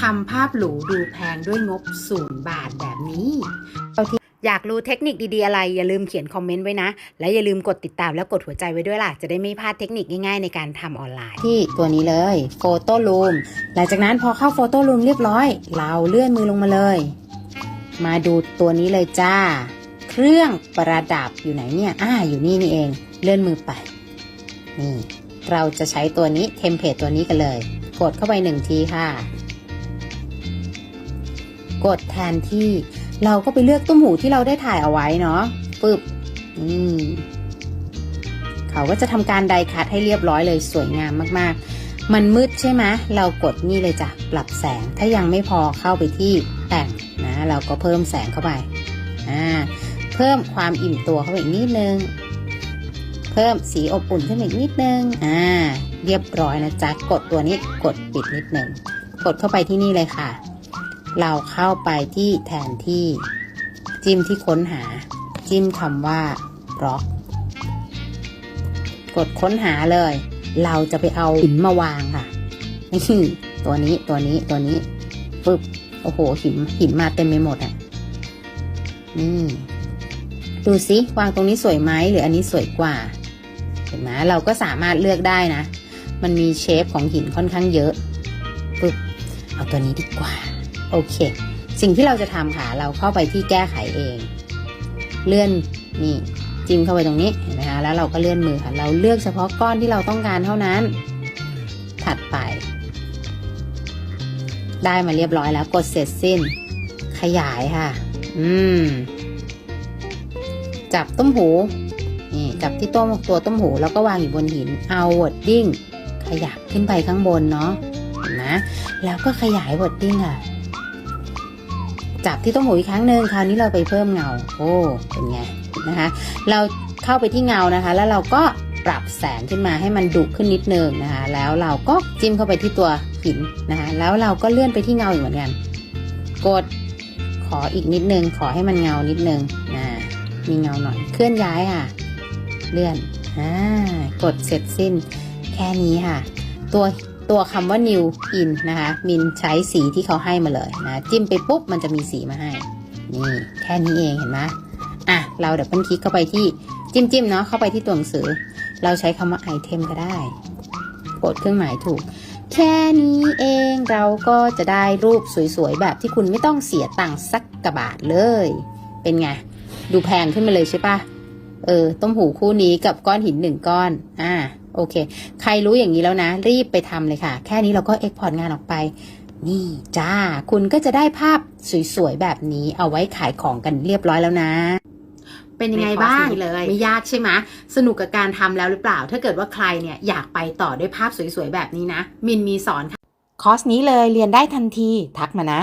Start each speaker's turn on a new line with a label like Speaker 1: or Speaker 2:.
Speaker 1: ทำภาพหรูดูแพงด้วยงบศูนย์บาทแบบนี้
Speaker 2: อยากรู้เทคนิคดีๆอะไร อย่าลืมเขียนคอมเมนต์ไว้นะ และอย่าลืมกดติดตามและกดหัวใจไว้ด้วยล่ะ จะได้ไม่พลาดเทคนิคง่ายๆในการทำออนไลน์
Speaker 1: ที่ตัวนี้เลยโฟโต้ลูมหลังจากนั้นพอเข้าโฟโต้ลูมเรียบร้อย เราเลื่อนมือลงมาเลย มาดูตัวนี้เลยจ้า เครื่องประดับอยู่ไหนเนี่ยอ่าอยู่นี่นี่เอง เลื่อนมือไป นี่ เราจะใช้ตัวนี้เทมเพลตตัวนี้กันเลย กดเข้าไปหนึ่งทีค่ะ กดแทนที่ เราก็ไปเลือกตุ้มหูที่เราได้ถ่ายเอาไว้เนาะปึ๊บนี่เขาก็จะทำการไดคัดให้เรียบร้อยเลยสวยงามมากๆ มันมืดใช่ไหมเรากดนี่เลยจ้ะปรับแสงถ้ายังไม่พอเข้าไปที่แต่งนะ เราก็เพิ่มแสงเข้าไปอ่าเพิ่มความอิ่มตัวเข้าไปอีกนิดนึง เพิ่มสีอบอุ่นขึ้นมาอีกนิดนึงอ่าเรียบร้อยนะจ๊ะกดตัวนี้กดปิดนิดนึงกดเข้าไปที่นี่เลยค่ะ เราเข้าไปที่แทนที่ จิ้มที่ค้นหา จิ้มคำว่า rock กดค้นหาเลย เราจะไปเอาหินมาวางค่ะนี่ตัวนี้ตัวนี้ตัวนี้ปึ๊บโอ้โหหินหินมาเต็มไปหมดอะนี่ดูสิวางตรงนี้สวยไหมหรืออันนี้สวยกว่า เห็นไหมเราก็สามารถเลือกได้นะ มันมีเชฟของหินค่อนข้างเยอะปึ๊บเอาตัวนี้ดีกว่า โอเค สิ่งที่เราจะทำค่ะ เราเข้าไปที่แก้ไขเอง เลื่อนนี่จิ้มเข้าไปตรงนี้เห็นไหมคะแล้วเราก็เลื่อนมือค่ะ เราเลือกเฉพาะก้อนที่เราต้องการเท่านั้น ถัดไป ได้มาเรียบร้อยแล้วกดเสร็จสิ้น ขยายค่ะ อืม จับต้มหูนี่จับที่ต้มตัวต้มหูแล้วก็วางอยู่บนหิน เอาวอดดิ้งขยับขึ้นไปข้างบนเนาะนไหมแล้วก็ขยายวอดดิ้งค่ะ จับที่ต้มหูอีกครั้งหนึ่งคราวนี้เราไปเพิ่มเงา โอ้เป็นไงนะคะ เราเข้าไปที่เงานะคะ แล้วเราก็ปรับแสงขึ้นมาให้มันดุขึ้นนิดนึงนะคะ แล้วเราก็จิ้มเข้าไปที่ตัวหินนะคะ แล้วเราก็เลื่อนไปที่เงาอีกเหมือนกัน กดขออีกนิดนึง ขอให้มันเงานิดนึงอ่ามีเงาหน่อย เคลื่อนย้ายค่ะ เลื่อนอ่ากดเสร็จสิ้น แค่นี้ค่ะ ตัว ตัวคำว่า new in นะคะ มินใช้สีที่เขาให้มาเลยนะ จิ้มไปปุ๊บมันจะมีสีมาให้ นี่ แค่นี้เองเห็นไหมอะ เราเดี๋ยวเพิ่นคลิกเข้าไปที่จิ้มจิ้มเนาะ เข้าไปที่ตัวหนังสือ เราใช้คำว่าไอเทมก็ได้ กดเครื่องหมายถูก แค่นี้เองเราก็จะได้รูปสวยๆ แบบที่คุณไม่ต้องเสียตังค์สักกระบาทเลย เป็นไง ดูแพงขึ้นมาเลยใช่ปะเออ ต้มหูคู่นี้กับก้อนหินหนึ่งก้อน อ่า โอเค ใครรู้อย่างนี้แล้วนะ รีบไปทำเลยค่ะ แค่นี้เราก็เอ็กพอร์ตงานออกไป นี่จ้า คุณก็จะได้ภาพสวยๆ แบบนี้เอาไว้ขายของกันเรียบร้อยแล้วนะเป็นยังไงบ้าง
Speaker 2: ในคอร์สนี้เลย
Speaker 1: ไม่ยากใช่ไหมสนุกกับการทำแล้วหรือเปล่า ถ้าเกิดว่าใครเนี่ยอยากไปต่อด้วยภาพสวยๆแบบนี้นะ มินมีสอนค่ะ
Speaker 2: คอร์สนี้เลยเรียนได้ทันที ทักมานะ